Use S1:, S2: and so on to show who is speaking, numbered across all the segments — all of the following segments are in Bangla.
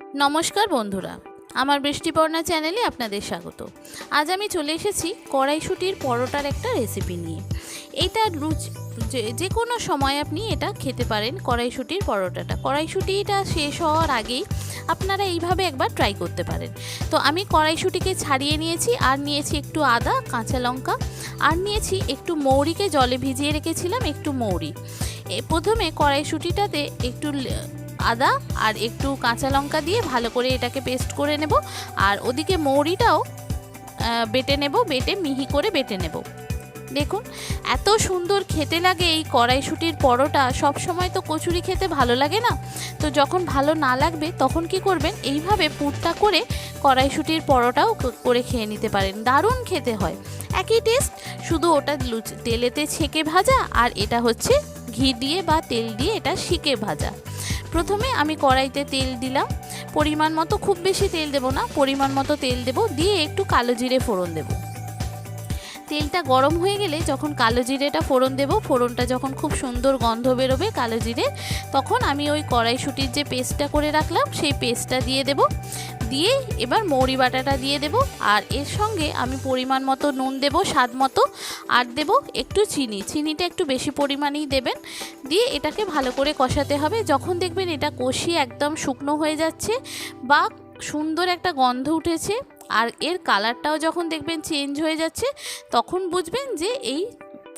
S1: নমস্কার বন্ধুরা, আমার বৃষ্টিপর্ণা চ্যানেলে আপনাদের স্বাগত। আজ আমি চলে এসেছি কড়াইশুটির পরোটার একটা রেসিপি নিয়ে। এটা রুচি যে- যে কোনো সময় আপনি এটা খেতে পারেন কড়াইশুটির পরোটাটা। কড়াইশুটিটা শেষ হওয়ার আগেই আপনারা এইভাবে একবার ট্রাই করতে পারেন। তো আমি কড়াইশুটিকে ছাড়িয়ে নিয়েছি, আর নিয়েছি একটু আদা, কাঁচা লঙ্কা, আর নিয়েছি একটু মৌরিকে জলে ভিজিয়ে রেখেছিলাম একটু মৌরি। প্রথমে কড়াইশুটিটাতে একটু আদা আর একটু কাঁচা লঙ্কা দিয়ে ভালো করে এটাকে পেস্ট করে নেব। আর ওদিকে মৌরিটাও বেটে নেব, বেটে মিহি করে বেটে নেব। দেখুন, এত সুন্দর খেতে লাগে এই কড়াইশুটির পরোটা। সব সময় তো কচুরি খেতে ভালো লাগে না। তো যখন ভালো না লাগবে, তখন কি করবেন? এইভাবে পুরটা করে কড়াইশুটির পরোটাও করে খেয়ে নিতে পারেন। দারুণ খেতে হয়। একই টেস্ট, শুধু ওটা তেলেতে ছেঁকে ভাজা আর এটা হচ্ছে ঘি দিয়ে বা তেল দিয়ে এটা শিকে ভাজা। প্রথমে আমি কড়াইতে তেল দিলাম। পরিমাণ মতো খুব বেশি তেল দেব না, পরিমাণ মতো তেল দেব, দিয়ে একটু কালো জিরে ফোড়ন দেব। তেলটা গরম হয়ে গেলে যখন কালো জিরেটা ফোড়ন দেব, ফোড়নটা যখন খুব সুন্দর গন্ধ বেরোবে কালো জিরে, তখন আমি ওই কড়াইশুটির যে পেস্টটা করে রাখলাম, সেই পেস্টটা দিয়ে দেব। দিয়ে এবার মৌরি বাটাটা দিয়ে দেব। আর এর সঙ্গে আমি পরিমাণ মতো নুন দেব, স্বাদ মতো। আর দেব একটু চিনি। চিনিটা একটু বেশি পরিমাণেই দেবেন। দিয়ে এটাকে ভালো করে কষাতে হবে। যখন দেখবেন এটা কষিয়ে একদম শুকনো হয়ে যাচ্ছে বা সুন্দর একটা গন্ধ উঠেছে, আর এর কালারটাও যখন দেখবেন চেঞ্জ হয়ে যাচ্ছে, তখন বুঝবেন যে এই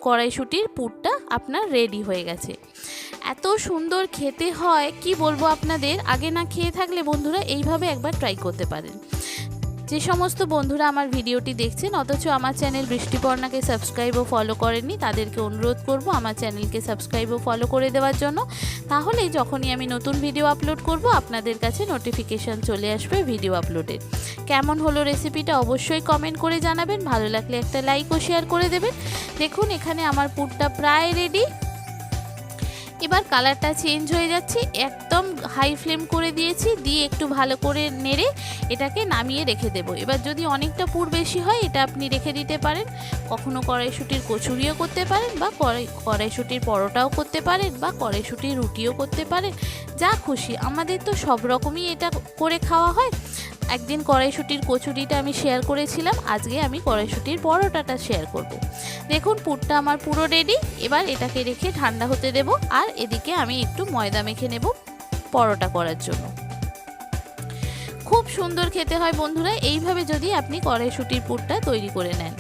S1: কড়াইশুটির পুরটা আপনার রেডি হয়ে গেছে। এত সুন্দর খেতে হয়, কি বলব আপনাদের? আগে না খেয়ে থাকলে বন্ধুরা এইভাবে একবার ট্রাই করতে পারেন। যে সমস্ত বন্ধুরা আমার ভিডিওটি দেখছেন, অথচ আমার চ্যানেল বৃষ্টিপর্ণাকে সাবস্ক্রাইব ও ফলো করেননি, তাদেরকে অনুরোধ করব আমার চ্যানেলকে সাবস্ক্রাইব ও ফলো করে দেওয়ার জন্য। তাহলে যখনই আমি নতুন ভিডিও আপলোড করব, আপনাদের কাছে নোটিফিকেশান চলে আসবে ভিডিও আপলোডের কেমন হলো রেসিপিটা অবশ্যই কমেন্ট করে জানাবেন, ভালো লাগলে একটা লাইক ও শেয়ার করে দেবেন। দেখুন, এখানে আমার পুরটা প্রায় রেডি এবার কালারটা চেঞ্জ হয়ে যাচ্ছে। একদম হাই ফ্লেম করে দিয়েছি, দিয়ে একটু ভালো করে নেড়ে এটাকে নামিয়ে রেখে দেবো। এবার যদি অনেকটা পুর বেশি হয়, এটা আপনি রেখে দিতে পারেন। কখনো কড়াইশুটির কচুরিও করতে পারেন বা কড়াই, কড়াইশুটির পরোটাও করতে পারেন বা কড়াইশুটির রুটিও করতে পারেন। যা খুশি। আমাদের তো সব রকমই এটা করে খাওয়া হয়। একদিন কড়াইশুটির কচুরিটা আমি শেয়ার করেছিলাম, আজকে আমি কড়াইশুটির পরোটাটা শেয়ার করব। দেখুন, পুরটা আমার পুরো রেডি এবার এটাকে রেখে ঠান্ডা হতে দেব, আর এদিকে আমি একটু ময়দা মেখে নেব পরোটা করার জন্য খুব সুন্দর খেতে হয় বন্ধুরা, এইভাবে যদি আপনি কড়াইশুটির পুরটা তৈরি করে নেন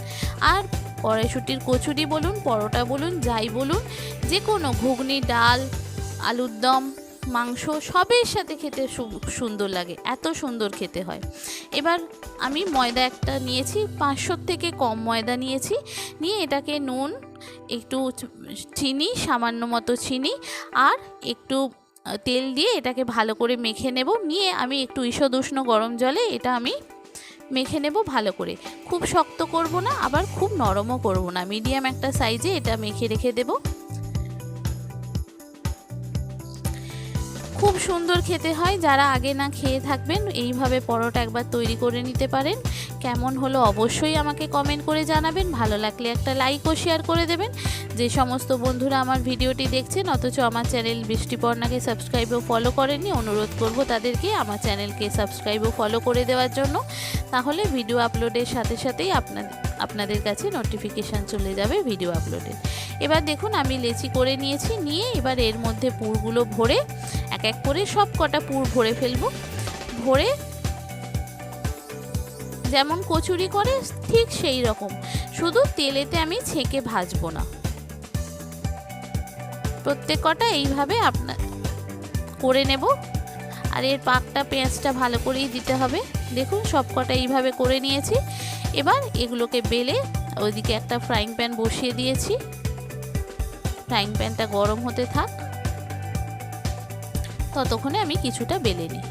S1: আর কড়াইশুটির কচুরি বলুন, পরোটা বলুন, যাই বলুন যে কোনো ঘুগনি, ডাল, আলুর দম মাংস সবের সাথে খেতে সুন্দর লাগে, এত সুন্দর খেতে হয়। এবার আমি ময়দা একটা নিয়েছি, পাঁচশোর থেকে কম ময়দা নিয়েছি। নিয়ে এটাকে নুন, একটু চিনি, সামান্য মতো চিনি, আর একটু তেল দিয়ে এটাকে ভালো করে মেখে নেব। নিয়ে আমি একটু ঈষদ উষ্ণ গরম জলে এটা আমি মেখে নেব ভালো করে। খুব শক্ত করব না, আবার খুব নরমও করব না। মিডিয়াম একটা সাইজে এটা মেখে রেখে দেবো। খুব সুন্দর খেতে হয়। যারা আগে না খেয়ে থাকবেন, এইভাবে পরোটা একবার তৈরি করে নিতে পারেন। কেমন হলো অবশ্যই আমাকে কমেন্ট করে জানাবেন। ভালো লাগলে একটা লাইক ও শেয়ার করে দেবেন। যে সমস্ত বন্ধুরা আমার ভিডিওটি দেখছেন, অথচ আমার চ্যানেল বৃষ্টিপর্ণাকে সাবস্ক্রাইব ও ফলো করেননি, অনুরোধ করব তাদেরকে আমার চ্যানেলকে সাবস্ক্রাইব ও ফলো করে দেওয়ার জন্য। তাহলে ভিডিও আপলোডের সাথে সাথেই আপনাদের আপনাদের কাছে নোটিফিকেশান চলে যাবে ভিডিও আপলোডের এবার দেখুন, আমি লেচি করে নিয়েছি। নিয়ে এবার এর মধ্যে পুরগুলো ভরে এক করে সব কটা পুর ভরে ফেলব। ভরে যেমন কচুরি করে, ঠিক সেই রকম। শুধু তেলেতে আমি ছেঁকে ভাজবো না। প্রত্যেক কটা এইভাবে আপনার করে নেব। আর এর পাকটা, পেঁয়াজটা ভালো করেই দিতে হবে। দেখুন, সব কটা এইভাবে করে নিয়েছি। এবার এগুলোকে বেলে ওইদিকে একটা ফ্রাইং প্যান বসিয়ে দিয়েছি। ফ্রাইং প্যানটা গরম হতে থাক। ততক্ষণে আমি কিছুটা বেলে নিই।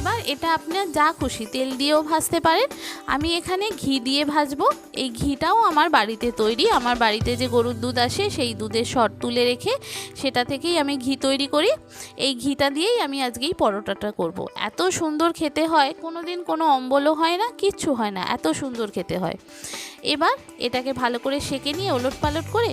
S1: এবার এটা আপনার যা খুশি, তেল দিয়েও ভাজতে পারেন। আমি এখানে ঘি দিয়ে ভাজবো। এই ঘিটাও আমার বাড়িতে তৈরি। আমার বাড়িতে যে গরুর দুধ আসে, সেই দুধের শট তুলে রেখে সেটা থেকেই আমি ঘি তৈরি করি। এই ঘিটা দিয়েই আমি আজকেই পরোটাটা করব। এত সুন্দর খেতে হয়। কোনো দিন কোনো অম্বলও হয় না, কিচ্ছু হয় না। এত সুন্দর খেতে হয়। এবার এটাকে ভালো করে সেকে নিয়ে ওলট পালট করে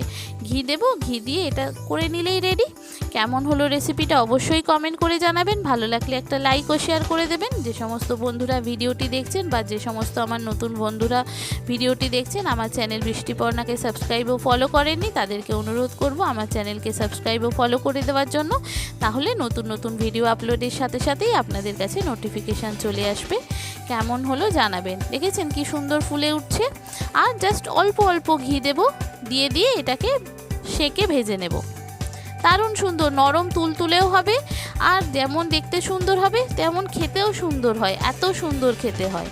S1: ঘি দেব। ঘি দিয়ে এটা করে নিলেই রেডি কেমন হলো রেসিপিটা অবশ্যই কমেন্ট করে জানাবেন। ভালো লাগলে একটা লাইক ও শেয়ার করে দেবেন। যে সমস্ত বন্ধুরা ভিডিওটি দেখছেন বা যে সমস্ত আমার নতুন বন্ধুরা ভিডিওটি দেখছেন, আমার চ্যানেল বৃষ্টিপর্ণাকে সাবস্ক্রাইব ও ফলো করেননি, তাদেরকে অনুরোধ করব আমার চ্যানেলকে সাবস্ক্রাইব ও ফলো করে দেওয়ার জন্য। তাহলে নতুন নতুন ভিডিও আপলোডের সাথে সাথেই আপনাদের কাছে নোটিফিকেশান চলে আসবে। কেমন হলো জানাবেন। দেখেছেন কি সুন্দর ফুলে উঠছে? আর জাস্ট অল্প অল্প ঘি দেব। দিয়ে দিয়ে এটাকে সেকে ভেজে নেব। দারুণ সুন্দর, নরম, তুলতুলেও হবে। আর যেমন দেখতে সুন্দর হবে, তেমন খেতেও সুন্দর হয়। এত সুন্দর খেতে হয়।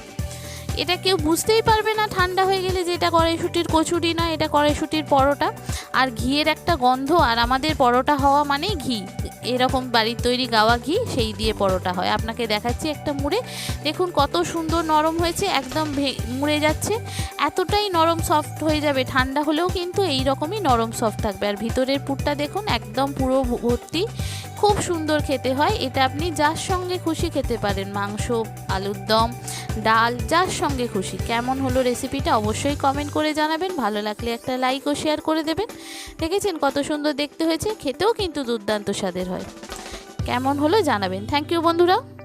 S1: এটা কেউ বুঝতেই পারবে না, ঠান্ডা হয়ে গেলে যে এটা কড়াইশুটির কচুরি না, এটা কড়াইশুটির পরোটা। আর ঘিয়ের একটা গন্ধ, আর আমাদের পরোটা হওয়া মানেই ঘি। এরকম বাড়ির তৈরি গাওয়া ঘি, সেই দিয়ে পরোটা হয়। আপনাকে দেখাচ্ছি একটা মুড়ে। দেখুন কত সুন্দর নরম হয়েছে, একদম মুড়ে যাচ্ছে। এতটাই নরম সফট হয়ে যাবে। ঠান্ডা হলেও কিন্তু এই রকমই নরম সফট থাকবে। আর ভিতরের পুরটা দেখুন, একদম পুরো ভর্তি। খুব সুন্দর খেতে হয়। এটা আপনি যার সঙ্গে খুশি খেতে পারেন, মাংস, আলুর দম, ডাল, যার সঙ্গে খুশি। কেমন হলো রেসিপিটা অবশ্যই কমেন্ট করে জানাবেন। ভালো লাগলে একটা লাইক ও শেয়ার করে দেবেন। দেখেছেন কত সুন্দর দেখতে হয়েছে, খেতেও কিন্তু দুর্দান্ত স্বাদের হয়। কেমন হলো জানাবেন। থ্যাংক ইউ বন্ধুরা।